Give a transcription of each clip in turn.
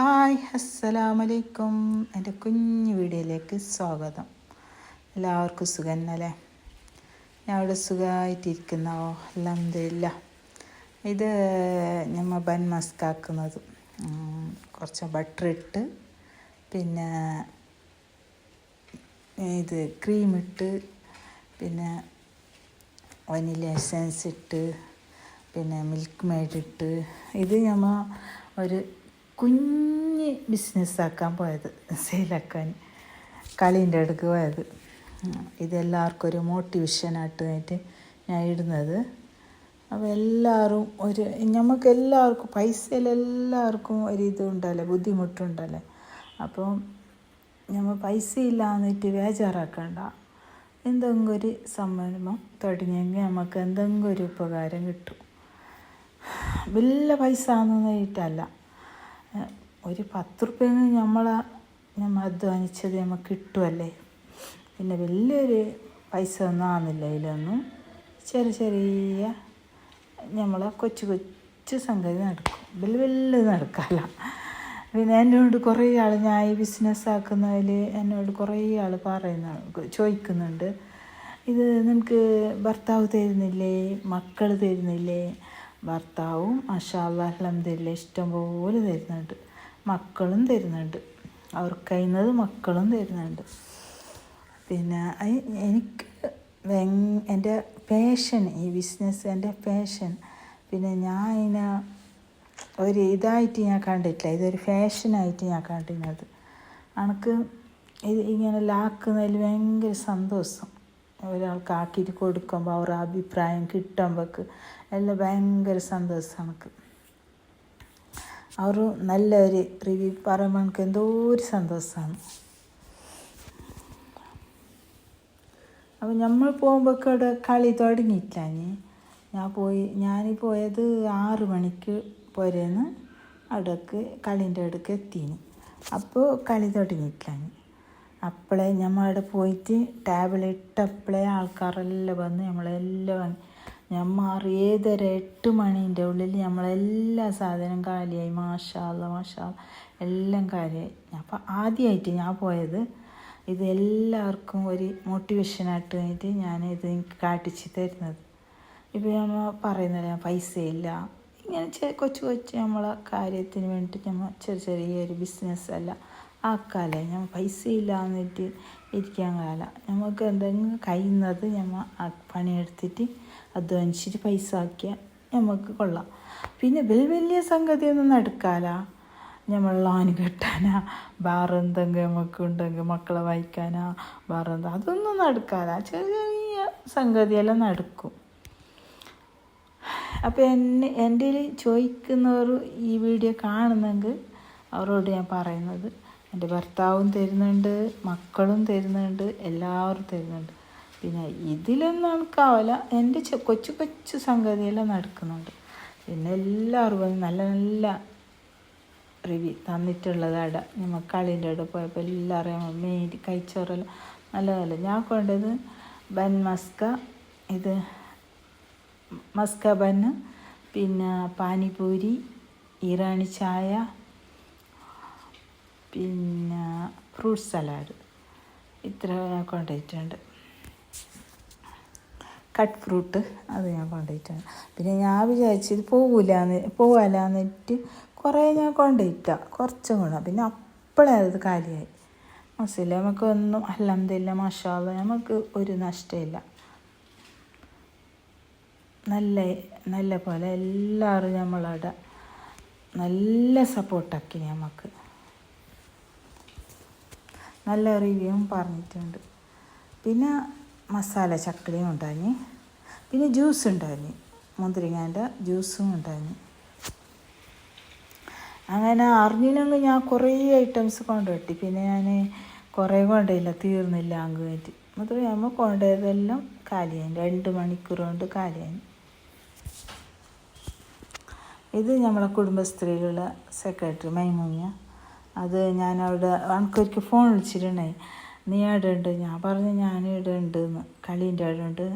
Hi അസ്സലാമലൈക്കും. എന്റെ കുഞ്ഞു വീഡിയോയിലേക്ക് സ്വാഗതം. എല്ലാവർക്കും സുഖം അല്ലേ ഞാൻ ഇവിടെ സുഖമായിട്ടിരിക്കുന്നോ അലഹമില്ല ഇത് ഞമ്മ ബൻ മസ്കാക്കുന്നത്. കുറച്ച് ബട്ടർ ഇട്ട് പിന്നെ ഇത് ക്രീം ഇട്ട് പിന്നെ വനില എസൻസ് ഇട്ട് പിന്നെ മിൽക്ക് മെയ്ഡ് ഇട്ട്. ഇത് ഞമ്മ ഒരു കുഞ്ഞ് ബിസിനസ്സാക്കാൻ പോയത് സെയിലാക്കാൻ കളീന്റെ അടുക്ക് പോയത്. ഇതെല്ലാവർക്കും ഒരു മോട്ടിവേഷനായിട്ട് ഞാൻ ഇടുന്നത്. അപ്പോൾ എല്ലാവരും ഒരു നമുക്ക് എല്ലാവർക്കും പൈസയിലെല്ലാവർക്കും ഒരു ഇത് ഉണ്ടല്ലേ ബുദ്ധിമുട്ടുണ്ടല്ലേ? അപ്പം നമ്മൾ പൈസ ഇല്ലാന്നിട്ട് ബേജാറാക്കണ്ട. എന്തെങ്കിലും ഒരു സംരംഭം തുടങ്ങിയെങ്കിൽ നമുക്ക് എന്തെങ്കിലും ഒരു ഉപകാരം കിട്ടും. വലിയ പൈസ എന്നൊന്നായിട്ടല്ല ഒരു പത്ത് റുപ്യ നമ്മളെ നമ്മൾ അധ്വാനിച്ചത് നമുക്ക് കിട്ടുമല്ലേ പിന്നെ വലിയൊരു പൈസ ഒന്നും ആകുന്നില്ല ഇതിലൊന്നും ചെറിയ ചെറിയ നമ്മളെ കൊച്ചു കൊച്ചു സംഗതി നടക്കും. വലിയ വലിയ നടക്കാല പിന്നെ എന്നോട് കുറേ ആൾ ഞാൻ ഈ ബിസിനസ് ആക്കുന്നതിൽ എന്നോട് കുറേ ആൾ പറയുന്ന ചോദിക്കുന്നുണ്ട്. ഇത് നിനക്ക് ഭർത്താവ് തരുന്നില്ലേ? മക്കൾ തരുന്നില്ലേ? ഭർത്താവും അഷാല്ല അഹമ്മദില്ല ഇഷ്ടംപോലെ തരുന്നുണ്ട്. മക്കളും തരുന്നുണ്ട്. അവർ കഴിയുന്നത് മക്കളും തരുന്നുണ്ട്. പിന്നെ എനിക്ക് എന്റെ പാഷൻ ഈ ബിസിനസ് എന്റെ പാഷൻ പിന്നെ ഞാൻ അതിനെ ഒരു ഇതായിട്ട് ഞാൻ കണ്ടിട്ടില്ല. ഇതൊരു ഫാഷനായിട്ട് ഞാൻ കണ്ടിരുന്നത്. എനിക്ക് ഇത് ഇങ്ങനെ ലാക്കുന്നതിൽ ഭയങ്കര സന്തോഷം. ഒരാൾക്ക് ആക്കിയിട്ട് കൊടുക്കുമ്പോൾ അവരുടെ അഭിപ്രായം കിട്ടുമ്പോൾക്ക് എല്ലാം ഭയങ്കര സന്തോഷം എനിക്ക് അവർ നല്ലൊരു റിവ്യൂ പറയുമ്പോൾ എനിക്ക് എന്തോ ഒരു സന്തോഷമാണ്. അപ്പോൾ നമ്മൾ പോകുമ്പോഴൊക്കെ ഇവിടെ കളി തുടങ്ങിയിട്ടില്ല ഞാൻ പോയി ഞാൻ പോയത് ആറു മണിക്ക് പോരേന്ന് അവിടേക്ക് കളീന്റെ അടുക്ക് എത്തിന്. അപ്പോൾ കളി തുടങ്ങിയിട്ടില്ല അപ്പോളെ നമ്മൾ അവിടെ പോയിട്ട് ടേബിൾ ഇട്ടപ്പോഴേ ആൾക്കാരെല്ലാം വന്ന് നമ്മളെല്ലാം ഞമ്മ ഏതൊരു എട്ട് മണീന്റെ ഉള്ളിൽ നമ്മളെല്ലാ സാധനവും കാലിയായി. മാഷാല്ല മാഷാല്ല എല്ലാം കാലിയായി. അപ്പം ആദ്യമായിട്ട് ഞാൻ പോയത് ഇത് എല്ലാവർക്കും ഒരു മോട്ടിവേഷനായിട്ട് വേണ്ടിയിട്ട് ഞാൻ ഇത് എനിക്ക് കാട്ടിച്ച് തരുന്നത്. ഇപ്പോൾ നമ്മൾ പറയുന്നില്ല പൈസ ഇല്ല ഇങ്ങനെ കൊച്ചു കൊച്ചു നമ്മളെ കാര്യത്തിന് വേണ്ടിയിട്ട് നമ്മൾ ചെറിയ ചെറിയൊരു ബിസിനസ് അല്ല ആക്കാല്ലേ? ഞാൻ പൈസ ഇല്ല എന്നിട്ട് ഇരിക്കാൻ കാല. നമുക്ക് എന്തെങ്കിലും കഴിയുന്നത് നമ്മൾ പണിയെടുത്തിട്ട് അധ്വാനിച്ചിട്ട് പൈസ ആക്കിയാൽ നമുക്ക് കൊള്ളാം. പിന്നെ വലിയ വലിയ സംഗതിയൊന്നും നടക്കാല നമ്മൾ ലോൺ കെട്ടാനാ വേറെ എന്തെങ്കിലും നമുക്ക് ഉണ്ടെങ്കിൽ മക്കളെ വായിക്കാനാ വേറെ എന്താ അതൊന്നും നടക്കാല. ചെറിയ സംഗതിയെല്ലാം നടക്കും. അപ്പോൾ എന്നെ എന്റെ ചോദിക്കുന്നവർ ഈ വീഡിയോ കാണുന്നെങ്കിൽ അവരോട് ഞാൻ പറയുന്നത് എന്റെ ഭർത്താവും തരുന്നുണ്ട് മക്കളും തരുന്നുണ്ട് എല്ലാവരും തരുന്നുണ്ട്. പിന്നെ ഇതിലൊന്നും എനിക്കാവില്ല എന്റെ കൊച്ചു കൊച്ചു സംഗതിയെല്ലാം നടക്കുന്നുണ്ട്. പിന്നെ എല്ലാവരും നല്ല നല്ല റിവ്യൂ തന്നിട്ടുള്ളത് അവിടെ ഞാൻ മക്കളിന്റെ അവിടെ പോയപ്പോൾ എല്ലാവരും മെയിൻ കഴിച്ചോറെല്ലാം നല്ല നല്ല. ഞാൻ കൊണ്ടത് ബൻ മസ്ക ഇത് മസ്ക ബന്ന് പിന്നെ പാനിപൂരി ഇറാണി ചായ പിന്നെ ഫ്രൂട്ട് സലാഡ്. ഇത്ര കൊണ്ടുപോയിട്ടുണ്ട്. കട്ട് ഫ്രൂട്ട് അത് ഞാൻ കൊണ്ടുപോയിട്ടുണ്ട്. പിന്നെ ഞാൻ വിചാരിച്ചത് പോകില്ലാന്ന് പോകാലാന്നിട്ട് കുറേ ഞാൻ കൊണ്ടുപോയിട്ട. കുറച്ചും കൊണ്ടു. പിന്നെ അപ്പോഴേ അത് കാര്യമായി കാലിയായി. നമുക്ക് ഒന്നും അല്ലാതില്ല മഷാല നമുക്ക് ഒരു നഷ്ടമില്ല. നല്ല നല്ല പോലെ എല്ലാവരും നമ്മളവിടെ നല്ല സപ്പോർട്ടാക്കി നമുക്ക് നല്ല റിവ്യൂവും പറഞ്ഞിട്ടുണ്ട്. പിന്നെ മസാല ചക്കളിയും ഉണ്ടായി പിന്നെ ജ്യൂസ് ഉണ്ടായി മുന്തിരിങ്ങാന്റെ ജ്യൂസും ഉണ്ടായി അങ്ങനെ അറിഞ്ഞില്ലെങ്കിൽ ഞാൻ കുറേ ഐറ്റംസ് കൊണ്ടുപോയി പിന്നെ ഞാൻ കുറേ കൊണ്ടുപോയില്ല തീർന്നില്ല അങ്ങ് വേണ്ടി മുന്തിരി നമ്മൾ കൊണ്ടുപോയതെല്ലാം കാലിയായി രണ്ട് മണിക്കൂർ കൊണ്ട് കാലിയായി ഇത് നമ്മളെ കുടുംബശ്രീയിലുള്ള സെക്രട്ടറി മൈമൂഞ്ഞ. അത് ഞാൻ അവിടെ എനിക്കൊരിക്കൽ ഫോൺ വിളിച്ചിട്ടുണ്ടായി നീ അവിടെ ഉണ്ട്? ഞാൻ പറഞ്ഞു ഞാൻ ഇവിടെ ഉണ്ട് എന്ന് കളീന്റെ അവിടെ ഉണ്ട്.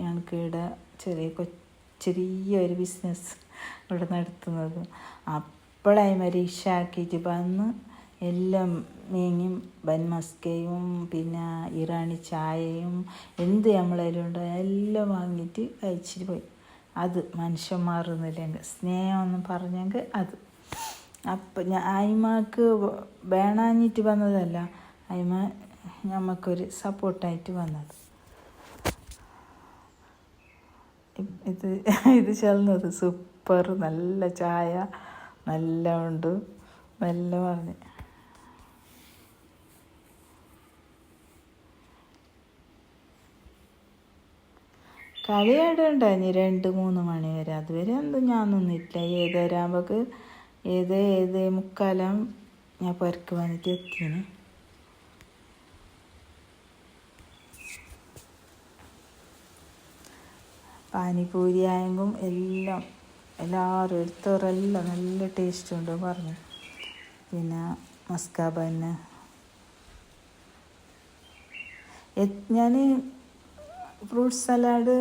ഞങ്ങൾക്ക് ഇവിടെ ചെറിയ ഒരു ബിസിനസ് ഇവിടെ നടത്തുന്നത്. അപ്പോഴായി മരീക്ഷ ആക്കിയിട്ട് വന്ന് എല്ലാം മീങ്ങും ബൻമസ്കയും പിന്നെ ഇറാണി ചായയും എന്ത് നമ്മളതിലും ഉണ്ടോ എല്ലാം വാങ്ങിയിട്ട് കഴിച്ചിട്ട് പോയി. അത് മനുഷ്യന്മാരെന്നില്ലെങ്കിൽ സ്നേഹം സ്നേഹമെന്ന് പറഞ്ഞെങ്കിൽ അത്. അപ്പം അയിമാക്ക് വേണാഞ്ഞിട്ട് വന്നതല്ല. അയിമ നമുക്കൊരു സപ്പോർട്ടായിട്ട് വന്നത്. ഇത് ഇത് ചെല്ലുന്നത് സൂപ്പർ നല്ല ചായ നല്ല ഉണ്ട് നല്ല പറഞ്ഞ് കളിയാടുണ്ടായിരുന്നു രണ്ട് മൂന്ന് മണി വരെ. അതുവരെ എന്തും ഞാൻ നിന്നിട്ടില്ല. ഏതരാകുമ്പോക്ക് ഏത് ഏത് മുക്കാലം ഞാൻ പുരക്ക് വന്നിട്ട് എത്തിന് പാനിപൂരി ആയെങ്കും എല്ലാം എല്ലാവരും എടുത്തവരെല്ലാം നല്ല ടേസ്റ്റ് ഉണ്ട് പറഞ്ഞു. പിന്നെ മസ്കാബന്ന് ഞാൻ ഫ്രൂട്ട് സലാഡ്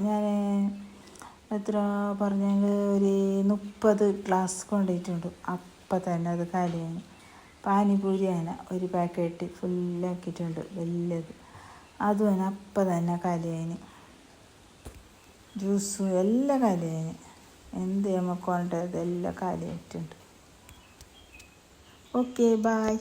ഞാൻ എത്ര പറഞ്ഞെങ്കിൽ ഒരു മുപ്പത് ഗ്ലാസ് കൊണ്ടുപോയിട്ടുണ്ട് അപ്പം തന്നെ അത് കാലിയാണ്. പാനിപൂരി അന ഒരു പാക്കറ്റ് ഫുള്ളാക്കിയിട്ടുണ്ട് വലിയത്. അതും തന്നെ അപ്പം തന്നെ കാലിയായിന് ജ്യൂസും എല്ലാം കാലിയായിന് എന്ത് നമുക്ക് കൊണ്ടത് എല്ലാം കാലിയായിട്ടുണ്ട്. Okay bye